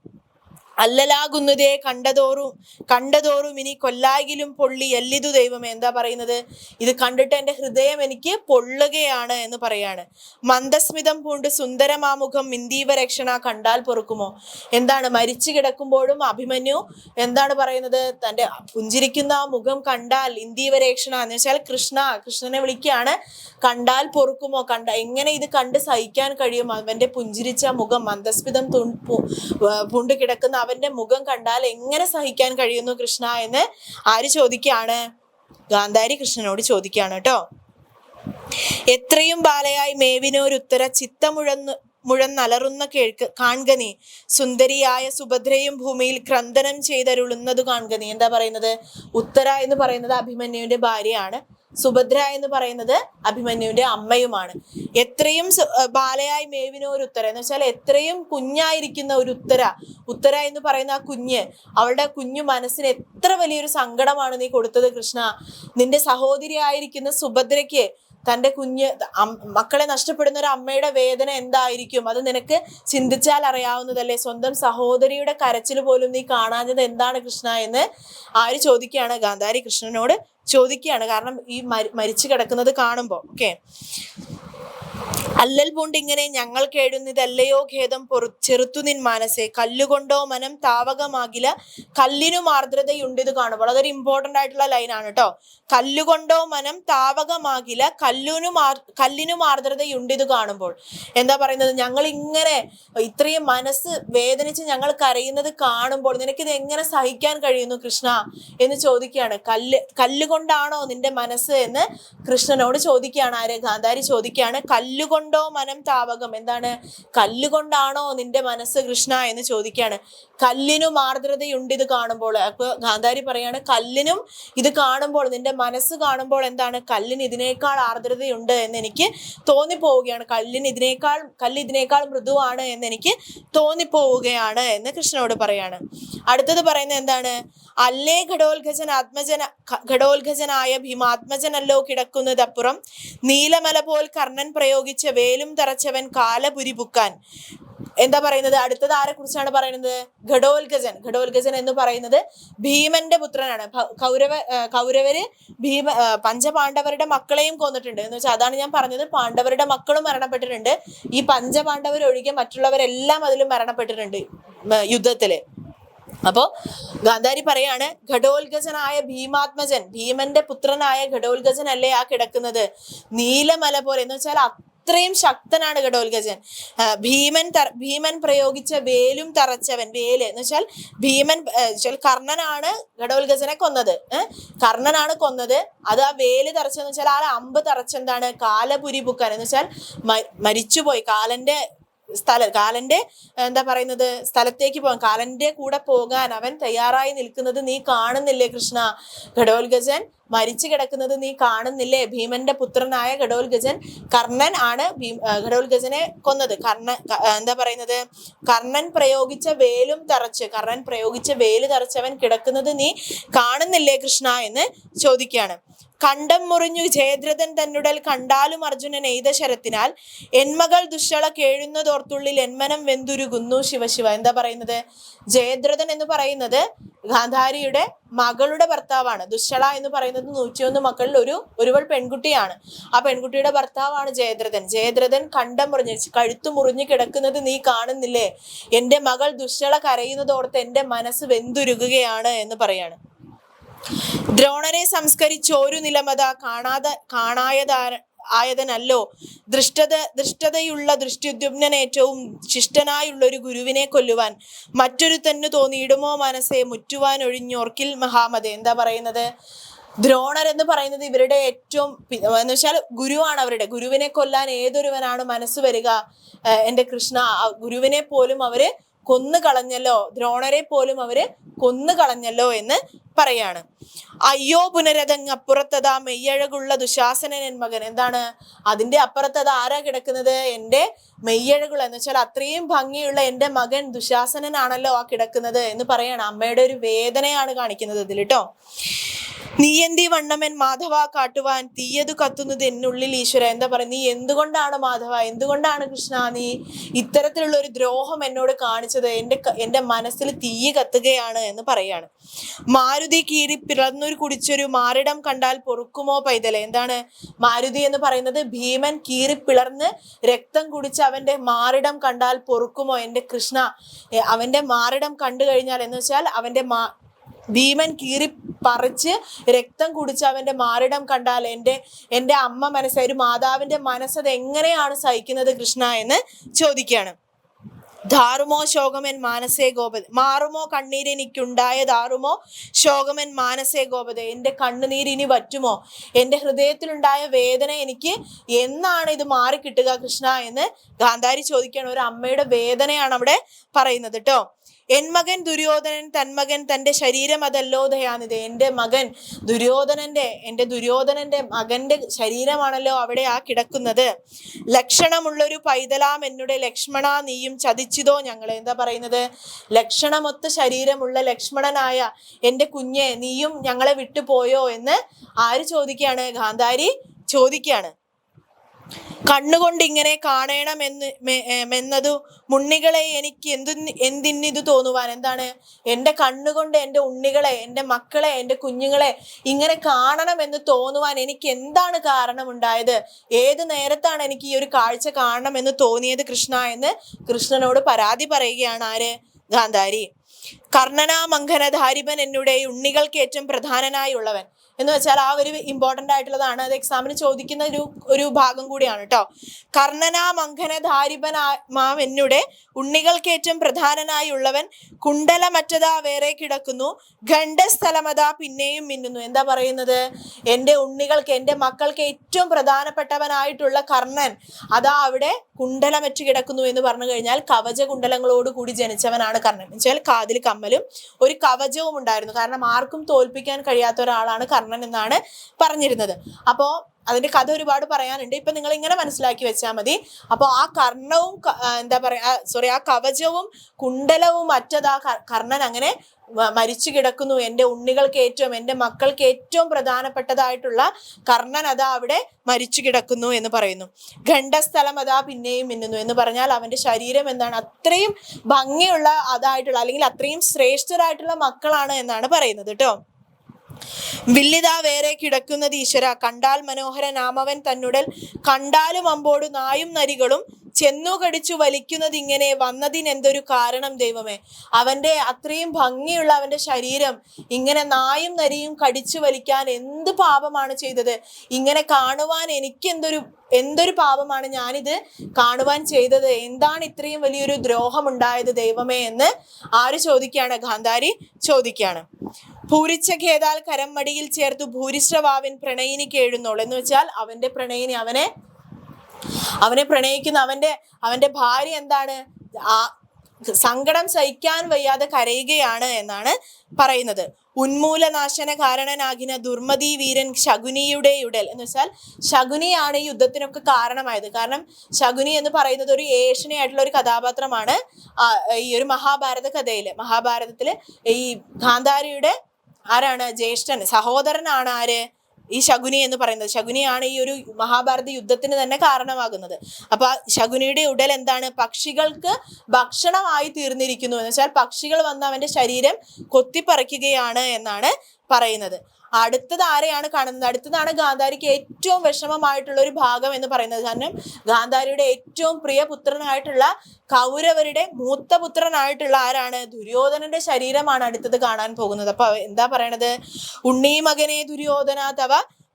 അല്ലലാകുന്നതേ കണ്ടതോറും കണ്ടതോറും ഇനി കൊല്ലാകിലും പൊള്ളി എല്ലിതു ദൈവമേ. എന്താ പറയുന്നത്? ഇത് കണ്ടിട്ട് എന്റെ ഹൃദയം എനിക്ക് പൊള്ളുകയാണ് എന്ന് പറയാണ്. മന്ദസ്മിതം പൂണ്ട് സുന്ദരമാമുഖം മിന്തീവ രക്ഷണ കണ്ടാൽ പൊറുക്കുമോ? എന്താണ് മരിച്ചു കിടക്കുമ്പോഴും അഭിമന്യു എന്താണ് പറയുന്നത്? തന്റെ പുഞ്ചിരിക്കുന്ന ആ മുഖം കണ്ടാൽ ഇന്ദീവരേക്ഷണ എന്ന് വെച്ചാൽ കൃഷ്ണ കൃഷ്ണനെ വിളിക്കുകയാണ്. കണ്ടാൽ പൊറുക്കുമോ? കണ്ട എങ്ങനെ ഇത് കണ്ട് സഹിക്കാൻ കഴിയും? അവന്റെ പുഞ്ചിരിച്ച മുഖം മന്ദസ്മിതം പൂണ്ട് കിടക്കുന്ന അവന്റെ മുഖം കണ്ടാൽ എങ്ങനെ സഹിക്കാൻ കഴിയുന്നു കൃഷ്ണ എന്ന് ആര് ചോദിക്കുകയാണ്? ഗാന്ധാരി കൃഷ്ണനോട് ചോദിക്കുകയാണ് കേട്ടോ. എത്രയും ബാലയായി മേവിനോരുത്തര ചിത്തമുഴന്ന് മുഴന്നലറുന്ന കേൾക്ക് കാൺകനി സുന്ദരിയായ സുഭദ്രയും ഭൂമിയിൽ ക്രന്ദനം ചെയ്തരുളുന്നത് കാൺകനി എന്താ പറയുന്നത്? ഉത്തര എന്ന് പറയുന്നത് അഭിമന്യുവിന്റെ ഭാര്യയാണ്. സുഭദ്ര എന്ന് പറയുന്നത് അഭിമന്യുവിന്റെ അമ്മയുമാണ്. എത്രയും ബാലയായി മേവിനോ ഒരു ഉത്തര. എന്ന് വെച്ചാൽ എത്രയും കുഞ്ഞായിരിക്കുന്ന ഒരു ഉത്തര ഉത്തര എന്ന് പറയുന്ന ആ കുഞ്ഞ് അവളുടെ കുഞ്ഞു മനസ്സിന് എത്ര വലിയൊരു സങ്കടമാണ് നീ കൊടുത്തത് കൃഷ്ണ. നിന്റെ സഹോദരി ആയിരിക്കുന്ന സുഭദ്രയ്ക്ക് തന്റെ കുഞ്ഞ് മക്കളെ നഷ്ടപ്പെടുന്ന ഒരു അമ്മയുടെ വേദന എന്തായിരിക്കും? അത് നിനക്ക് ചിന്തിച്ചാൽ അറിയാവുന്നതല്ലേ? സ്വന്തം സഹോദരിയുടെ കരച്ചിൽ പോലും നീ കാണാഞ്ഞത് എന്താണ് കൃഷ്ണ എന്ന് ആര് ചോദിക്കുകയാണ് ഗാന്ധാരി കൃഷ്ണനോട് ചോദിക്കുകയാണ്. കാരണം ഈ മരിച്ചു കിടക്കുന്നത് കാണുമ്പോൾ ഓക്കെ അല്ലൽ പൂണ്ടിങ്ങനെ ഞങ്ങൾ കേഴുന്നിതല്ലയോ ഖേദം പൊറു ചെറുത്തു നിൻ മാനസേ കല്ലുകൊണ്ടോ മനം താവകമാകില കല്ലിനു ആർദ്രതയുണ്ട് ഇത് കാണുമ്പോൾ. വളരെ ഇമ്പോർട്ടന്റ് ആയിട്ടുള്ള ലൈനാണ് കേട്ടോ കല്ലുകൊണ്ടോ മനം താവകമാകില കല്ലിനും ആർ കല്ലിനും ആർദ്രതയുണ്ട് ഇത് കാണുമ്പോൾ. എന്താ പറയുന്നത്? ഞങ്ങൾ ഇങ്ങനെ ഇത്രയും മനസ്സ് വേദനിച്ച് ഞങ്ങൾ കരയുന്നത് കാണുമ്പോൾ നിനക്കിത് എങ്ങനെ സഹിക്കാൻ കഴിയുന്നു കൃഷ്ണ? എന്ന് ചോദിക്കുകയാണ്. കല്ല് കല്ലുകൊണ്ടാണോ നിന്റെ മനസ്സ് എന്ന് കൃഷ്ണനോട് ചോദിക്കുകയാണ്. ആര് ഗാന്ധാരി ചോദിക്കുകയാണ്. കല്ലുകൊണ്ടോ മനം താപകം? എന്താണ്? കല്ലുകൊണ്ടാണോ നിന്റെ മനസ്സ് കൃഷ്ണ എന്ന് ചോദിക്കുകയാണ്. കല്ലിനും ആർദ്രതയുണ്ട് ഇത് കാണുമ്പോൾ. അപ്പൊ ഗാന്ധാരി പറയാണ് കല്ലിനും ഇത് കാണുമ്പോൾ നിന്റെ മനസ്സ് കാണുമ്പോൾ എന്താണ്? കല്ലിന് ഇതിനേക്കാൾ ആർദ്രതയുണ്ട് എന്ന് എനിക്ക് തോന്നിപ്പോവുകയാണ്. കല്ലിന് ഇതിനേക്കാൾ കല്ല് ഇതിനേക്കാൾ മൃദുവാണ് എന്ന് എനിക്ക് തോന്നിപ്പോവുകയാണ് എന്ന് കൃഷ്ണനോട് പറയാണ്. അടുത്തത് പറയുന്നത് എന്താണ്? അല്ലേ ഘടോത്ഘജൻ ആത്മജന ഘടോത്ഘജനായ ഭീമാത്മജനല്ലോ കിടക്കുന്നതപ്പുറം നീലമല പോൽ കർണൻ പ്രയോഗിച്ച വേലും തറച്ചവൻ കാലപുരി പുക്കാൻ. എന്താ പറയുന്നത്? അടുത്തത് ആരെ കുറിച്ചാണ് പറയുന്നത്? ഘടോൽഗജൻ. ഘടോൽഗജൻ എന്ന് പറയുന്നത് ഭീമന്റെ പുത്രനാണ്. കൗരവ കൗരവര് ഭീമ പഞ്ചപാണ്ഡവരുടെ മക്കളെയും കൊന്നിട്ടുണ്ട്. എന്ന് വെച്ചാൽ അതാണ് ഞാൻ പറഞ്ഞത്. പാണ്ഡവരുടെ മക്കളും മരണപ്പെട്ടിട്ടുണ്ട്. ഈ പഞ്ചപാണ്ഡവർ ഒഴികെ മറ്റുള്ളവരെല്ലാം അതിലും മരണപ്പെട്ടിട്ടുണ്ട് യുദ്ധത്തിൽ. അപ്പോ ഗാന്ധാരി പറയാണ് ഘടോൽഗജനായ ഭീമാത്മജൻ ഭീമന്റെ പുത്രനായ ഘടോൽഗജൻ അല്ലേ ആ കിടക്കുന്നത്? നീലമല പോലെ. എന്ന് വെച്ചാൽ അത്രയും ശക്തനാണ് ഘടോത്കജൻ ആ, ഭീമൻ ഭീമൻ പ്രയോഗിച്ച വേലും തറച്ചവൻ വേൽ എന്ന് വെച്ചാൽ ഭീമൻ കർണനാണ് ഘടോത്കജനെ കൊന്നത്. കർണനാണ് കൊന്നത്. അത് ആ വേൽ തറച്ചെന്ന് വെച്ചാൽ ആ അമ്പ് തറച്ചെന്താണ്? കാലപുരി ബുക്കാൻ എന്ന് വെച്ചാൽ മരിച്ചുപോയി. കാലന്റെ സ്ഥല കാലന്റെ എന്താ പറയുന്നത് സ്ഥലത്തേക്ക് പോകാൻ കാലന്റെ കൂടെ പോകാൻ അവൻ തയ്യാറായി നിൽക്കുന്നത് നീ കാണുന്നില്ലേ കൃഷ്ണ? ഘടോത്കജൻ മരിച്ചു കിടക്കുന്നത് നീ കാണുന്നില്ലേ? ഭീമന്റെ പുത്രനായ ഘടോൽഗജൻ കർണൻ ആണ് ഭീം ഘടോൽ ഗജനെ കൊന്നത്. കർണ എന്താ പറയുന്നത്? കർണൻ പ്രയോഗിച്ച വേലും തറച്ച് കർണൻ പ്രയോഗിച്ച വേൽ തറച്ചവൻ കിടക്കുന്നത് നീ കാണുന്നില്ലേ കൃഷ്ണ എന്ന് ചോദിക്കുകയാണ്. കണ്ടം മുറിഞ്ഞു ജയദ്രഥൻ തന്നുടൽ കണ്ടാലും അർജുനൻ എയ്ത ശരത്തിനാൽ. എന്മകൾ ദുശ്ശള കേഴുന്നതോർത്തുള്ളിൽ എന്മനം വെന്തുരുകുന്നു ശിവശിവ. എന്താ പറയുന്നത്? ജയദ്രഥൻ എന്ന് പറയുന്നത് ഗാന്ധാരിയുടെ മകളുടെ ഭർത്താവാണ്. ദുശ്ശള എന്ന് പറയുന്നത് നൂറ്റിയൊന്ന് മക്കളിൽ ഒരു ഒരുവൾ പെൺകുട്ടിയാണ്. ആ പെൺകുട്ടിയുടെ ഭർത്താവാണ് ജയദ്രഥൻ. ജയദ്രഥൻ കണ്ടം മുറിഞ്ഞ് കഴുത്തു മുറിഞ്ഞു കിടക്കുന്നത് നീ കാണുന്നില്ലേ? എന്റെ മകൾ ദുശ്ശള കരയുന്നതോർത്ത് എന്റെ മനസ്സ് വെന്തുരുകുകയാണ് എന്ന് പറയാണ്. ദ്രോണരെ സംസ്കരിച്ചോരു നിലമത കാണാതെ കാണായതാ ആയതനല്ലോ. ദൃഷ്ടത ദൃഷ്ടതയുള്ള ദൃഷ്ടിദ്യുപ്നേറ്റവും ശിഷ്ടനായുള്ള ഒരു ഗുരുവിനെ കൊല്ലുവാൻ മറ്റൊരു തന്നെ തോന്നിയിടുമോ മനസ്സെ മുറ്റുവാൻ ഒഴിഞ്ഞോർക്കിൽ മഹാമത. എന്താ പറയുന്നത്? ദ്രോണർ എന്ന് പറയുന്നത് ഇവരുടെ ഏറ്റവും എന്ന് വെച്ചാൽ ഗുരുവാണ് അവരുടെ. ഗുരുവിനെ കൊല്ലാൻ ഏതൊരുവനാണ് മനസ്സ് വരിക? എന്റെ കൃഷ്ണ ഗുരുവിനെ പോലും അവർ കൊന്നു കളഞ്ഞല്ലോ ദ്രോണരെ പോലും അവർ കൊന്നു കളഞ്ഞല്ലോ എന്ന് പറയാണ്. അയ്യോ പുനരഥങ് അപ്പുറത്തതാ മെയ്യഴകുള്ള ദുശാസനൻ മകൻ. എന്താണ്? അതിന്റെ അപ്പുറത്തത് ആരാ കിടക്കുന്നത്? എന്റെ മെയ്യഴകുള്ള. എന്ന് വെച്ചാൽ അത്രയും ഭംഗിയുള്ള എന്റെ മകൻ ദുശാസനനാണല്ലോ ആ കിടക്കുന്നത് എന്ന് പറയാണ്. അമ്മയുടെ ഒരു വേദനയാണ് കാണിക്കുന്നത് ഇതിൽ കേട്ടോ നീയന്തി വണ്ണമൻ മാധവ കാട്ടുവാൻ? തീയത് കത്തുന്നത് എന്നുള്ളിൽ ഈശ്വര. എന്താ പറയുക നീ എന്തുകൊണ്ടാണ് മാധവ? എന്തുകൊണ്ടാണ് കൃഷ്ണ? നീ ഇത്തരത്തിലുള്ള ഒരു ദ്രോഹം എന്നോട് കാണിച്ചത്? എന്റെ എന്റെ മനസ്സിൽ തീയ കത്തുകയാണ് എന്ന് പറയാണ്. മാരുതി കീറി പിറന്നൊരു കുടിച്ചൊരു മാറിടം കണ്ടാൽ പൊറുക്കുമോ പൈതലെ? എന്താണ് മാരുതി എന്ന് പറയുന്നത്? ഭീമൻ കീറി പിളർന്ന് രക്തം കുടിച്ച് അവന്റെ മാറിടം കണ്ടാൽ പൊറുക്കുമോ? എന്റെ കൃഷ്ണ അവന്റെ മാറിടം കണ്ടു കഴിഞ്ഞാൽ എന്ന് വെച്ചാൽ അവന്റെ മാ ഭീമൻ കീറി പറിച്ച് രക്തം കുടിച്ച് അവന്റെ മാറിടം കണ്ടാൽ എന്റെ എന്റെ അമ്മ മനസ്സ് ഒരു മാതാവിന്റെ മനസ്സത് എങ്ങനെയാണ് സഹിക്കുന്നത് കൃഷ്ണ എന്ന് ചോദിക്കുകയാണ്. ധാറുമോ ശോകമൻ മാനസേ ഗോപത മാറുമോ കണ്ണീരെനിക്കുണ്ടായ ധാറുമോ ശോകമൻ മാനസേ ഗോപത എന്റെ കണ്ണുനീരിനി പറ്റുമോ എന്റെ ഹൃദയത്തിലുണ്ടായ വേദന എനിക്ക് എന്നാണ് ഇത് മാറിക്കിട്ടുക കൃഷ്ണ? എന്ന് ഗാന്ധാരി ചോദിക്കുകയാണ്. ഒരു അമ്മയുടെ വേദനയാണ് അവിടെ പറയുന്നത് കേട്ടോ എൻ മകൻ ദുര്യോധനൻ തന്മകൻ തന്റെ ശരീരം അതല്ലോ ദയാനിത് എന്റെ മകൻ ദുര്യോധനന്റെ എന്റെ ദുര്യോധനന്റെ മകന്റെ ശരീരമാണല്ലോ അവിടെ ആ കിടക്കുന്നത്. ലക്ഷണമുള്ളൊരു പൈതലാം എന്നുടെ ലക്ഷ്മണ നീയും ചതിച്ചതോ ഞങ്ങൾ എന്താ പറയുന്നത്? ലക്ഷണമൊത്ത ശരീരമുള്ള ലക്ഷ്മണനായ എന്റെ കുഞ്ഞെ നീയും ഞങ്ങളെ വിട്ടുപോയോ എന്ന് ആര് ചോദിക്കുകയാണ്? ഗാന്ധാരി ചോദിക്കുകയാണ്. കണ്ണുകൊണ്ട് ഇങ്ങനെ കാണണമെന്ന് എന്നതു മുണ്ണികളെ എനിക്ക് എന്തു എന്തിന്നിത് തോന്നുവാൻ? എന്താണ് എന്റെ കണ്ണുകൊണ്ട് എന്റെ ഉണ്ണികളെ എന്റെ മക്കളെ എന്റെ കുഞ്ഞുങ്ങളെ ഇങ്ങനെ കാണണമെന്ന് തോന്നുവാൻ എനിക്ക് എന്താണ് കാരണമുണ്ടായത്? ഏത് നേരത്താണ് എനിക്ക് ഈ ഒരു കാഴ്ച കാണണമെന്ന് തോന്നിയത് കൃഷ്ണ എന്ന് കൃഷ്ണനോട് പരാതി പറയുകയാണ് ആര്? ഗാന്ധാരി. കർണനാ മംഘനധാരിപൻ എന്നുടെ ഉണ്ണികൾക്ക് ഏറ്റവും പ്രധാനനായുള്ളവൻ. എന്ന് വെച്ചാൽ ആ ഒരു ഇമ്പോർട്ടന്റ് ആയിട്ടുള്ളതാണ്. അത് എക്സാമിന് ചോദിക്കുന്ന ഒരു ഒരു ഭാഗം കൂടിയാണ് കേട്ടോ കർണനാ മംഘനധാരിപൻ മാം എന്നുടെ പ്രധാനനായി ഉള്ളവൻ കുണ്ടലമറ്റതാ വേറെ കിടക്കുന്നു. ഖണ്ഡസ്ഥലമതാ പിന്നെയും മിന്നുന്നു. എന്താ പറയുന്നത്? എന്റെ ഉണ്ണികൾക്ക് എന്റെ മക്കൾക്ക് ഏറ്റവും പ്രധാനപ്പെട്ടവനായിട്ടുള്ള കർണൻ അതാ അവിടെ കുണ്ടലമറ്റ് കിടക്കുന്നു എന്ന് പറഞ്ഞു കഴിഞ്ഞാൽ കവച കുണ്ടലങ്ങളോട് കൂടി ജനിച്ചവനാണ് കർണൻ. എന്ന് വെച്ചാൽ കാതിൽ കമ്മലും ഒരു കവചവും ഉണ്ടായിരുന്നു. കാരണം ആർക്കും തോൽപ്പിക്കാൻ കഴിയാത്ത ഒരാളാണ് കർണൻ. എന്നാണ് പറഞ്ഞിരുന്നത്. അപ്പോ അതിന്റെ കഥ ഒരുപാട് പറയാനുണ്ട്. ഇപ്പൊ നിങ്ങൾ ഇങ്ങനെ മനസ്സിലാക്കി വെച്ചാൽ മതി. അപ്പോൾ ആ കർണവും എന്താ പറയാ സോറി ആ കവചവും കുണ്ടലവും മറ്റതാ ആ കർണൻ അങ്ങനെ മരിച്ചു കിടക്കുന്നു. എന്റെ ഉണ്ണികൾക്ക് ഏറ്റവും എന്റെ മക്കൾക്ക് ഏറ്റവും പ്രധാനപ്പെട്ടതായിട്ടുള്ള കർണൻ അതാ അവിടെ മരിച്ചു കിടക്കുന്നു എന്ന് പറയുന്നു. ഖണ്ഡസ്ഥലം അതാ പിന്നെയും മിന്നുന്നു എന്ന് പറഞ്ഞാൽ അവന്റെ ശരീരം എന്താണ് അത്രയും ഭംഗിയുള്ള അതായിട്ടുള്ള അല്ലെങ്കിൽ അത്രയും ശ്രേഷ്ഠരായിട്ടുള്ള മക്കളാണ് എന്നാണ് പറയുന്നത് കേട്ടോ. വില്ലിതാ വേറെ കിടക്കുന്നത് ഈശ്വര. കണ്ടാൽ മനോഹര നാമവൻ തന്നുടൽ കണ്ടാലും അമ്പോട് നായും നരികളും ചെന്നു കടിച്ചു വലിക്കുന്നത് ഇങ്ങനെ വന്നതിനെന്തൊരു കാരണം ദൈവമേ. അവന്റെ അത്രയും ഭംഗിയുള്ള അവന്റെ ശരീരം ഇങ്ങനെ നായും നരിയും കടിച്ചു വലിക്കാൻ എന്ത് പാപമാണ് ചെയ്തത്? ഇങ്ങനെ കാണുവാൻ എനിക്ക് എന്തൊരു എന്തൊരു പാപമാണ് ഞാനിത് കാണുവാൻ ചെയ്തത്? എന്താണ് ഇത്രയും വലിയൊരു ദ്രോഹം ഉണ്ടായത് ദൈവമേ എന്ന് ആര് ചോദിക്കുകയാണ്? ഗാന്ധാരി ചോദിക്കുകയാണ്. പൂരിച്ച ഖേദാൽ കരം മടിയിൽ ചേർത്തു ഭൂരിശ്രവാവിൻ പ്രണയിനി എഴുന്നോൾ എന്ന് വെച്ചാൽ അവന്റെ പ്രണയിനി അവനെ അവനെ പ്രണയിക്കുന്ന അവന്റെ അവന്റെ ഭാര്യ എന്താണ്? ആ സങ്കടം സഹിക്കാൻ വയ്യാതെ കരയുകയാണ് എന്നാണ് പറയുന്നത്. ഉന്മൂലനാശന കാരണനാകിന ദുർമതി വീരൻ ശകുനിയുടെ ഉടൽ. എന്ന് വെച്ചാൽ ശകുനിയാണ് ഈ യുദ്ധത്തിനൊക്കെ കാരണമായത്. കാരണം ശകുനി എന്ന് പറയുന്നത് ഒരു ഏഷ്യനായിട്ടുള്ള ഒരു കഥാപാത്രമാണ്. ഈ ഒരു മഹാഭാരത കഥയിൽ മഹാഭാരതത്തിൽ ഈ ഗാന്ധാരിയുടെ ആരാണ്? ജ്യേഷ്ഠൻ. സഹോദരനാണ് ആര്? ഈ ശകുനി എന്ന് പറയുന്നത്. ശകുനിയാണ് ഈ ഒരു മഹാഭാരത യുദ്ധത്തിന് തന്നെ കാരണമാകുന്നത്. അപ്പൊ ശകുനിയുടെ ഉടൽ എന്താണ്? പക്ഷികൾക്ക് ഭക്ഷണമായി തീർന്നിരിക്കുന്നു. എന്ന് വെച്ചാൽ പക്ഷികൾ വന്ന് അവന്റെ ശരീരം കൊത്തിപ്പറിക്കുകയാണ് എന്നാണ് പറയുന്നത്. അടുത്തത് ആരെയാണ് കാണുന്നത്? അടുത്തതാണ് ഗാന്ധാരിക്ക് ഏറ്റവും വിഷമമായിട്ടുള്ള ഒരു ഭാഗം എന്ന് പറയുന്നത് കാരണം ഗാന്ധാരിയുടെ ഏറ്റവും പ്രിയ പുത്രനായിട്ടുള്ള കൗരവരുടെ മൂത്ത പുത്രനായിട്ടുള്ള ആരാണ്? ദുര്യോധനന്റെ ശരീരമാണ് അടുത്തത് കാണാൻ പോകുന്നത്. അപ്പൊ എന്താ പറയണത്? ഉണ്ണീ മകനെ ദുര്യോധന തവ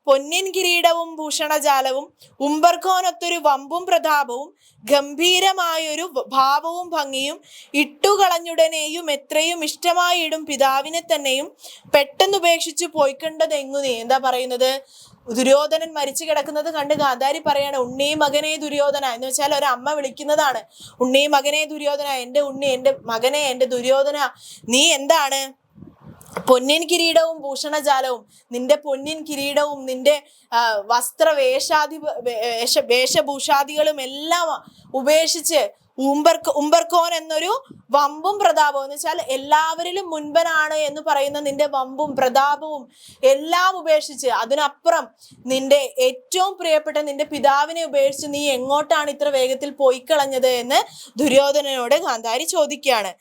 പൊന്നിൻ കിരീടവും ഭൂഷണജാലവും ഉംബർഖോനൊത്തൊരു വമ്പും പ്രതാപവും ഗംഭീരമായൊരു ഭാവവും ഭംഗിയും ഇട്ടുകളഞ്ഞുടനെയും എത്രയും ഇഷ്ടമായി ഇടും പിതാവിനെ തന്നെയും പെട്ടെന്ന് ഉപേക്ഷിച്ചു പോയിക്കണ്ടത് എങ്ങു എന്താ പറയുന്നത്? ദുര്യോധനൻ മരിച്ചു കിടക്കുന്നത് കണ്ട് ഗാന്ധാരി പറയാണ് ഉണ്ണി മകനെ ദുര്യോധന. എന്ന് വെച്ചാൽ ഒരു അമ്മ വിളിക്കുന്നതാണ് ഉണ്ണി മകനെ ദുര്യോധന എന്റെ ഉണ്ണി എന്റെ മകനെ എന്റെ ദുര്യോധന നീ എന്താണ്? പൊന്നിൻ കിരീടവും ഭൂഷണജാലവും നിന്റെ പൊന്നിൻ കിരീടവും നിന്റെ വസ്ത്ര വസ്ത്രവേഷാധി വേഷ വേഷഭൂഷാദികളും എല്ലാം ഉപേക്ഷിച്ച് ഉംബർക്ക് ഉംബർക്കോൻ എന്നൊരു വമ്പും പ്രതാപവും. എന്ന് വെച്ചാൽ എല്ലാവരിലും മുൻപനാണ് എന്ന് പറയുന്ന നിന്റെ വമ്പും പ്രതാപവും എല്ലാം ഉപേക്ഷിച്ച് അതിനപ്പുറം നിന്റെ ഏറ്റവും പ്രിയപ്പെട്ട നിന്റെ പിതാവിനെ ഉപേക്ഷിച്ച് നീ എങ്ങോട്ടാണ് ഇത്ര വേഗത്തിൽ പോയിക്കളഞ്ഞത് എന്ന് ദുര്യോധനനോട് ഗാന്ധാരി ചോദിക്കുകയാണ്.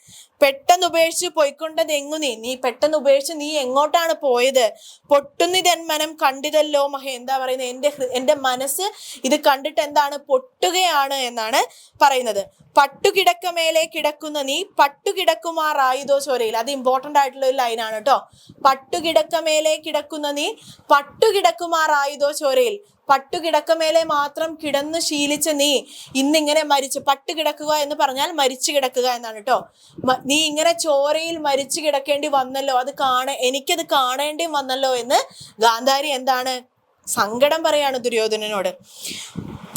പെട്ടെന്ന് ഉപേക്ഷിച്ച് പോയിക്കൊണ്ടത് എങ്ങു നീ? നീ പെട്ടെന്ന് ഉപേക്ഷിച്ച് നീ എങ്ങോട്ടാണ് പോയത്? പൊട്ടുന്നിതൻ മനം കണ്ടിതല്ലോ മഹ. എന്താ പറയുന്നത് എന്റെ എന്റെ മനസ്സ് ഇത് കണ്ടിട്ട് എന്താണ് പൊട്ടുകയാണ് എന്നാണ് പറയുന്നത്. പട്ടുകിടക്കമേലെ കിടക്കുന്ന നീ പട്ടുകിടക്കുമാറായുധോ ചോരയിൽ. അത് ഇമ്പോർട്ടന്റ് ആയിട്ടുള്ള ഒരു ലൈനാണ് കേട്ടോ പട്ടുകിടക്കമേലെ കിടക്കുന്ന നീ പട്ടുകിടക്കുമാറായുധോ ചോരയിൽ. പട്ടുകിടക്കമേലെ മാത്രം കിടന്ന് ശീലിച്ച നീ ഇന്നിങ്ങനെ മരിച്ചു. പട്ടു കിടക്കുക എന്ന് പറഞ്ഞാൽ മരിച്ചു കിടക്കുക എന്നാണ് കേട്ടോ നീ ഇങ്ങനെ ചോരയിൽ മരിച്ചു കിടക്കേണ്ടി വന്നല്ലോ. അത് കാണ എനിക്കത് കാണേണ്ടി വന്നല്ലോ എന്ന് ഗാന്ധാരി എന്താണ്? സങ്കടം പറയാണ് ദുര്യോധനനോട്.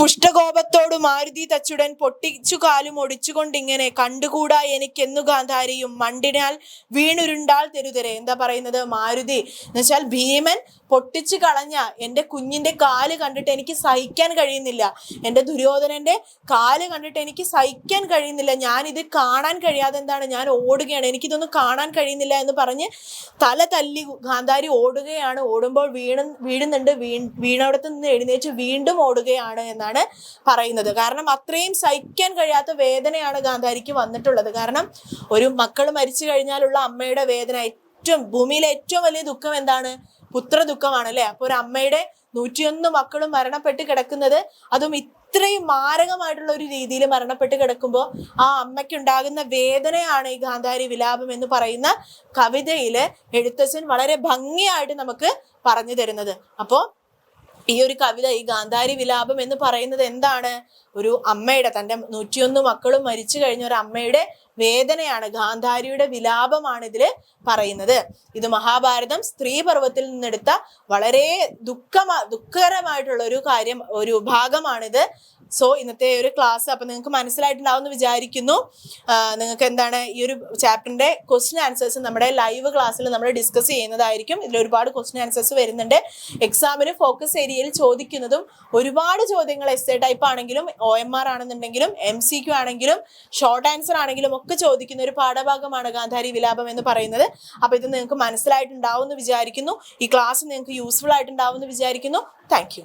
പുഷ്ടകോപത്തോടു മാരുതി തച്ചുടൻ പൊട്ടിച്ചു കാലും ഒടിച്ചുകൊണ്ടിങ്ങനെ കണ്ടുകൂടാ എനിക്കെന്നു ഗാന്ധാരിയും മണ്ടിനാൽ വീണുരുണ്ടാൾ തെരുതരെ. എന്താ പറയുന്നത്? മാരുതി. എന്നുവെച്ചാൽ ഭീമൻ പൊട്ടിച്ചു കളഞ്ഞ എന്റെ കുഞ്ഞിന്റെ കാൽ കണ്ടിട്ട് എനിക്ക് സഹിക്കാൻ കഴിയുന്നില്ല. എന്റെ ദുര്യോധനന്റെ കാൽ കണ്ടിട്ട് എനിക്ക് സഹിക്കാൻ കഴിയുന്നില്ല. ഞാൻ ഇത് കാണാൻ കഴിയാതെ എന്താണ്? ഞാൻ ഓടുകയാണ്. എനിക്കിതൊന്നും കാണാൻ കഴിയുന്നില്ല എന്ന് പറഞ്ഞ് തല തല്ലി ഗാന്ധാരി ഓടുകയാണ്. ഓടുമ്പോൾ വീണ് വീഴുന്നുണ്ട്. വീ വീണവിടത്ത് നിന്ന് എഴുന്നേറ്റ് വീണ്ടും ഓടുകയാണ് എന്നാണ് പറയുന്നത്. കാരണം അത്രയും സഹിക്കാൻ കഴിയാത്ത വേദനയാണ് ഗാന്ധാരിക്ക് വന്നിട്ടുള്ളത്. കാരണം ഒരു മക്കൾ മരിച്ചു കഴിഞ്ഞാലുള്ള അമ്മയുടെ വേദന ഏറ്റവും ഭൂമിയിലെ ഏറ്റവും വലിയ ദുഃഖം എന്താണ്? പുത്ര ദുഃഖമാണ് അല്ലെ? അപ്പൊ ഒരു അമ്മയുടെ നൂറ്റിയൊന്ന് മക്കളും മരണപ്പെട്ട് കിടക്കുന്നത് അതും ഇത്രയും മാരകമായിട്ടുള്ള ഒരു രീതിയിൽ മരണപ്പെട്ട് കിടക്കുമ്പോൾ ആ അമ്മയ്ക്കുണ്ടാകുന്ന വേദനയാണ് ഈ ഗാന്ധാരി വിലാപം എന്ന് പറയുന്ന കവിതയിൽ എഴുത്തച്ഛൻ വളരെ ഭംഗിയായിട്ട് നമുക്ക് പറഞ്ഞു തരുന്നത്. അപ്പോൾ ഈ ഒരു കവിത ഈ ഗാന്ധാരി വിലാപം എന്ന് പറയുന്നത് എന്താണ്? ഒരു അമ്മയുടെ തന്റെ നൂറ്റിയൊന്ന് മക്കളും മരിച്ചു കഴിഞ്ഞ ഒരു അമ്മയുടെ വേദനയാണ് ഗാന്ധാരിയുടെ വിലാപമാണ് ഇതിൽ പറയുന്നത്. ഇത് മഹാഭാരതം സ്ത്രീ പർവത്തിൽ നിന്നെടുത്ത വളരെ ദുഃഖമാ ദുഃഖകരമായിട്ടുള്ള ഒരു കാര്യം ഒരു ഭാഗമാണിത്. സോ ഇന്നത്തെ ഒരു ക്ലാസ് അപ്പം നിങ്ങൾക്ക് മനസ്സിലായിട്ടുണ്ടാവും എന്ന് വിചാരിക്കുന്നു നിങ്ങൾക്ക് എന്താണ് ഈ ഒരു ചാപ്റ്ററിന്റെ ക്വസ്റ്റ്യൻ ആൻസേഴ്സ് നമ്മുടെ ലൈവ് ക്ലാസ്സിൽ നമ്മൾ ഡിസ്കസ് ചെയ്യുന്നതായിരിക്കും. ഇതിൽ ഒരുപാട് ക്വസ്റ്റ്യൻ ആൻസേഴ്സ് വരുന്നുണ്ട്. എക്സാമിന് ഫോക്കസ് ഏരിയയിൽ ചോദിക്കുന്നതും ഒരുപാട് ചോദ്യങ്ങൾ എസ് എ ടൈപ്പ് ആണെങ്കിലും ഒ എം ആർ ആണെന്നുണ്ടെങ്കിലും എം സി ക്യു ആണെങ്കിലും ഷോർട്ട് ആൻസർ ആണെങ്കിലും ഒക്കെ ചോദിക്കുന്ന ഒരു പാഠഭാഗമാണ് ഗാന്ധാരി വിലാപം എന്ന് പറയുന്നത്. അപ്പോൾ ഇത് നിങ്ങൾക്ക് മനസ്സിലായിട്ടുണ്ടാവും എന്ന് വിചാരിക്കുന്നു. ഈ ക്ലാസ് നിങ്ങൾക്ക് യൂസ്ഫുൾ ആയിട്ടുണ്ടാവും എന്ന് വിചാരിക്കുന്നു താങ്ക്